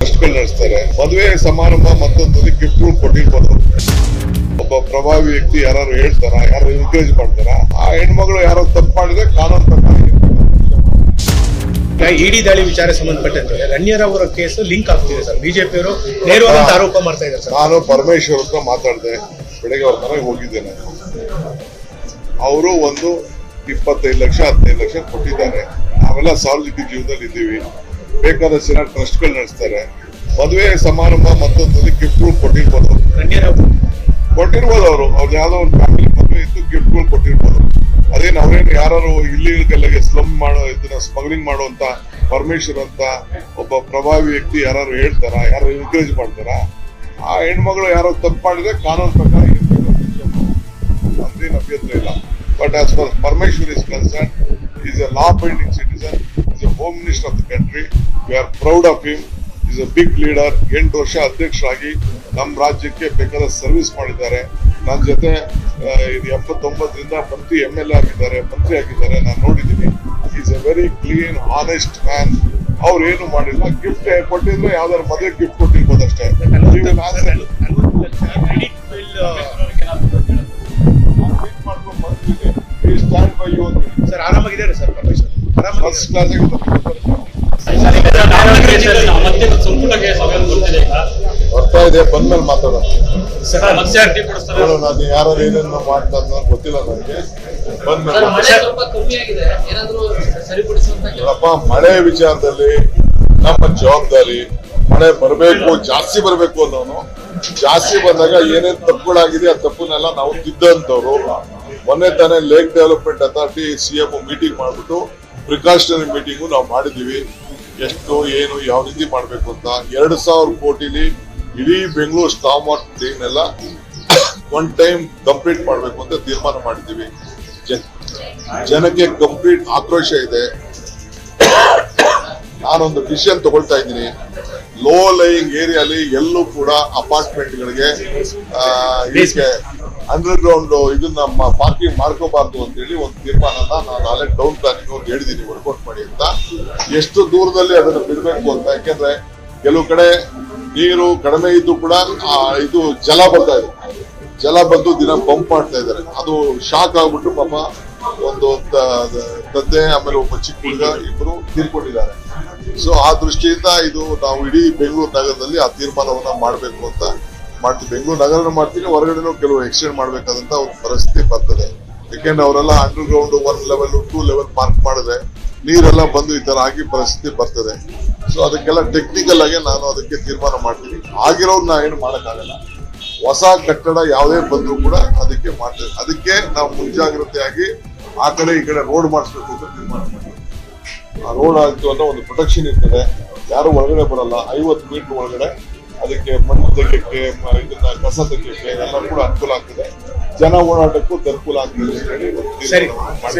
ಟ್ರಸ್ಟ್ಗಳು ನಡೆಸ್ತಾರೆ. ಮದುವೆ ಸಮಾರಂಭ ಮತ್ತೊಂದು ಗಿಫ್ಟ್ಗಳು ಕೊಟ್ಟಿರ್ಬೋದು ಒಬ್ಬ ಪ್ರಭಾವಿ ವ್ಯಕ್ತಿ ಯಾರು ಹೇಳ್ತಾರ? ಯಾರು ಎನ್ಕರೇಜ್ ಮಾಡ್ತಾರ? ಆ ಹೆಣ್ಮಗಳು ಯಾರೋ ತಪ್ಪು ಮಾಡಿದ್ರೆ ಕಾನೂನು ಪ್ರಕಾರ ಇಡಿ ದಾಳಿ ವಿಚಾರ ಸಂಬಂಧಪಟ್ಟಂತೆ ರಣ್ಯರ್ ಅವರ ಕೇಸ್ ಲಿಂಕ್ ಆಗ್ತಿದೆ ಸರ್. ಬಿಜೆಪಿಯವರು ನೇರವಾದ ಆರೋಪ ಮಾಡ್ತಾ ಇದ್ದಾರೆ ಸರ್. ನಾನು ಪರಮೇಶ್ವರ್ ಹತ್ರ ಮಾತಾಡಿದೆ. ಬೆಳಗ್ಗೆ ಅವ್ರ ಮನೆಗೆ ಹೋಗಿದ್ದೆ ನಾನು. ಅವರು ಒಂದು ಇಪ್ಪತ್ತೈದು ಲಕ್ಷ ಹದಿನೈದು ಲಕ್ಷ ಕೊಟ್ಟಿದ್ದಾರೆ. ನಾವೆಲ್ಲ ಸಾರ್ವಜನಿಕ ಜೀವನದಲ್ಲಿ ಇದ್ದೀವಿ. ಬೇಕಾದಷ್ಟು ಜನ ಟ್ರಸ್ಟ್ಗಳು ನಡೆಸ್ತಾರೆ. ಮದುವೆ ಸಮಾರಂಭ ಮತ್ತೊಂದು ಗಿಫ್ಟ್ಗಳು ಕೊಟ್ಟಿರ್ಬೋದು. ಕೊಟ್ಟಿರ್ಬೋದು ಅವರು. ಅವ್ರು ಯಾವ್ದೋ ಒಂದು ಫ್ಯಾಮಿಲಿ ಮದುವೆ ಇತ್ತು ಗಿಫ್ಟ್ಗಳು ಕೊಟ್ಟಿರ್ಬೋದು. ಅದೇನು ಅವ್ರೇನು ಯಾರು ಇಲ್ಲಿಗೆಲ್ಲ ಸ್ಲಮ್ ಮಾಡೋ, ಇದನ್ನ ಸ್ಮಗ್ಲಿಂಗ್ ಮಾಡುವಂತ ಪರಮೇಶ್ವರ್ ಅಂತ ಒಬ್ಬ ಪ್ರಭಾವಿ ವ್ಯಕ್ತಿ ಯಾರು ಹೇಳ್ತಾರ ಯಾರು ಎನ್ಕರೇಜ್ ಮಾಡ್ತಾರ, ಆ ಹೆಣ್ಮಗಳು ಯಾರೋ ತಪ್ಪು ಮಾಡಿದ್ರೆ ಕಾನೂನು ಪ್ರಕಾರ ಅದೇನು ಅಭ್ಯಂತರ ಇಲ್ಲ. But as for Parameshwar is concern is a law binding a home minister of the country we are proud of him is a big leader ಎಂಟು ವರ್ಷ ಅಧ್ಯಕ್ಷರಾಗಿ ನಮ್ಮ ರಾಜ್ಯಕ್ಕೆ ಬೇಕಾದ ಸರ್ವಿಸ್ ಮಾಡಿದ್ದಾರೆ. ನನ್ನ ಜೊತೆ ಇದು ಎಪ್ಪತ್ತೊಂಬತ್ತರಿಂದ ಮಂತ್ರಿ ಎಂ ಎಲ್ ಎ ಆಗಿದ್ದಾರೆ ಮಂತ್ರಿ ಆಗಿದ್ದಾರೆ ನಾನು ನೋಡಿದ್ದೀನಿ. Is a very clean honest man ಅವ್ರು ಏನು ಮಾಡಿಲ್ಲ ಗಿಫ್ಟ್ ಕೊಟ್ಟಿದ್ರೆ ಯಾವ್ದಾದ್ರು ಮದುವೆ ಗಿಫ್ಟ್ ಕೊಟ್ಟಿರ್ಬೋದು ಅಷ್ಟೇ. ಹೇಳಿ. ಸರ್ ಆರಾಮಾಗಿದ್ದಾರೆ ಸರ್ ಪರಮೇಶ್ವರ್. ಫಸ್ಟ್ ಕ್ಲಾಸ್ ಆಗಿ ಮತ್ತೆ ಸಂಪುಟಕ್ಕೆ ಸಭೆ ಬರ್ತಿದೆ ಈಗ ಬರ್ತಾ ಇದೆ ಬಂದ್ಮೇಲೆ ಮಾತಾಡೋಣ ಅದು ಯಾರು ಏನೇನು ಮಾಡ್ತಾರೆ ಗೊತ್ತಿಲ್ಲ ನನಗೆ. ಬಂದ್ಮೇಲೆ ಮಳೆ ವಿಚಾರದಲ್ಲಿ ನಮ್ಮ ಜವಾಬ್ದಾರಿ ಮಳೆ ಬರಬೇಕು ಜಾಸ್ತಿ ಬರಬೇಕು ಅನ್ನೋನು. ಜಾಸ್ತಿ ಬಂದಾಗ ಏನೇನ್ ತಪ್ಪುಗಳಾಗಿದೆ ಆ ತಪ್ಪನ್ನೆಲ್ಲ ನಾವು ತಿದ್ದಂತವ್ರು ಮೊನ್ನೆ ತಾನೇ lake development authority C M meeting ಮಾಡಿಬಿಟ್ಟು ಪ್ರಿಕಾಷನರಿ ಮೀಟಿಂಗು ನಾವು ಮಾಡಿದೀವಿ ಎಷ್ಟು, ಏನು, ಯಾವ ರೀತಿ ಮಾಡಬೇಕು ಅಂತ. ಎರಡು ಸಾವಿರ ಕೋಟಿಲಿ ಇಡೀ ಬೆಂಗಳೂರು ಸ್ಟಾಮ್ ವಾಟರ್ ಕ್ಲೀನ್ ಎಲ್ಲ ಒನ್ ಟೈಮ್ ಕಂಪ್ಲೀಟ್ ಮಾಡಬೇಕು ಅಂತ ತೀರ್ಮಾನ ಮಾಡಿದ್ದೀವಿ. ಜನಕ್ಕೆ ಕಂಪ್ಲೀಟ್ ಆಕ್ರೋಶ ಇದೆ. ನಾನೊಂದು ಡಿಸಿಷನ್ ತಗೊಳ್ತಾ ಇದ್ದೀನಿ. ಲೋ ಲೈಯಿಂಗ್ ಏರಿಯಾಲಿ ಎಲ್ಲೂ ಕೂಡ ಅಪಾರ್ಟ್ಮೆಂಟ್ಗಳಿಗೆ ಅಂಡರ್ ಗ್ರೌಂಡ್ ಇದನ್ನ ಪಾರ್ಕಿಂಗ್ ಮಾಡ್ಕೋಬಾರ್ದು ಅಂತ ಹೇಳಿ ಒಂದು ತೀರ್ಮಾನನ ನಾನು ಅಲ್ಲೇ ಟೌನ್ ಪ್ಲಾನಿಂಗ್ ಅವ್ರಿಗೆ ಹೇಳಿದ್ದೀನಿ ವರ್ಕೌಟ್ ಮಾಡಿ ಅಂತ. ಎಷ್ಟು ದೂರದಲ್ಲಿ ಅದನ್ನ ಬಿಡಬೇಕು ಅಂತ, ಯಾಕೆಂದ್ರೆ ಕೆಲವು ಕಡೆ ನೀರು ಕಡಿಮೆ ಇದ್ದು ಕೂಡ ಇದು ಜಲ ಬರ್ತಾ ಇದೆ. ಜಲ ಬಂದು ದಿನ ಪಂಪ್ ಮಾಡ್ತಾ ಇದ್ದಾರೆ. ಅದು ಶಾಕ್ ಆಗ್ಬಿಟ್ಟು ಪಾಪ ಒಂದು ತಂದೆ, ಆಮೇಲೆ ಒಬ್ಬ ಚಿಕ್ಕ ಹುಡುಗ ಇಬ್ಬರು ತೀರ್ಕೊಂಡಿದ್ದಾರೆ. ಸೊ ಆ ದೃಷ್ಟಿಯಿಂದ ಇದು ನಾವು ಇಡೀ ಬೆಂಗಳೂರು ನಗರದಲ್ಲಿ ಆ ತೀರ್ಮಾನವನ್ನ ಮಾಡಬೇಕು ಅಂತ ಮಾಡ್ತೀವಿ. ಬೆಂಗಳೂರು ನಗರ ಮಾಡ್ತೀನಿ ಹೊರಗಡೆನೂ ಕೆಲವು ಎಕ್ಸ್ಟೆಂಡ್ ಮಾಡ್ಬೇಕಾದಂತ ಒಂದು ಪರಿಸ್ಥಿತಿ ಬರ್ತದೆ. ಯಾಕೆಂದ್ರೆ ಅವರೆಲ್ಲ underground one level two level park ಮಾಡಿದ್ರೆ ನೀರೆಲ್ಲ ಬಂದು ಈ ತರ ಆಗಿ ಪರಿಸ್ಥಿತಿ ಬರ್ತದೆ. ಸೊ ಅದಕ್ಕೆಲ್ಲ ಟೆಕ್ನಿಕಲ್ ಆಗಿ ನಾನು ಅದಕ್ಕೆ ತೀರ್ಮಾನ ಮಾಡ್ತೀನಿ. ಆಗಿರೋದು ನಾ ಏನು ಮಾಡೋಕ್ಕಾಗಲ್ಲ. ಹೊಸ ಕಟ್ಟಡ ಯಾವುದೇ ಬಂದರೂ ಕೂಡ ಅದಕ್ಕೆ ಮಾಡ್ತೇವೆ ಅದಕ್ಕೆ ನಾವು ಮುಂಜಾಗ್ರತೆಯಾಗಿ ಆ ಕಡೆ ಈ ಕಡೆ ರೋಡ್ ಮಾಡಿಸ್ಬೇಕು ಅಂತ ತೀರ್ಮಾನ ಮಾಡ್ತೀವಿ. ಆ ರೋಡ್ ಆಯ್ತು ಅನ್ನೋ ಒಂದು ಪ್ರೊಟೆಕ್ಷನ್ ಇರ್ತದೆ. ಯಾರು ಒಳಗಡೆ ಬರಲ್ಲ, ಐವತ್ತು ಮೀಟರ್ ಒಳಗಡೆ ಅದಕ್ಕೆ ಮಣ್ಣು ತೆಗಿಯಕ್ಕೆ ಇದನ್ನ ಕಸ ತೆಗಿಯಕ್ಕೆ ಎಲ್ಲ ಕೂಡ ಅನುಕೂಲ ಆಗ್ತದೆ. ಜನ ಓಡಾಟಕ್ಕೂ ಅನುಕೂಲ ಆಗ್ತದೆ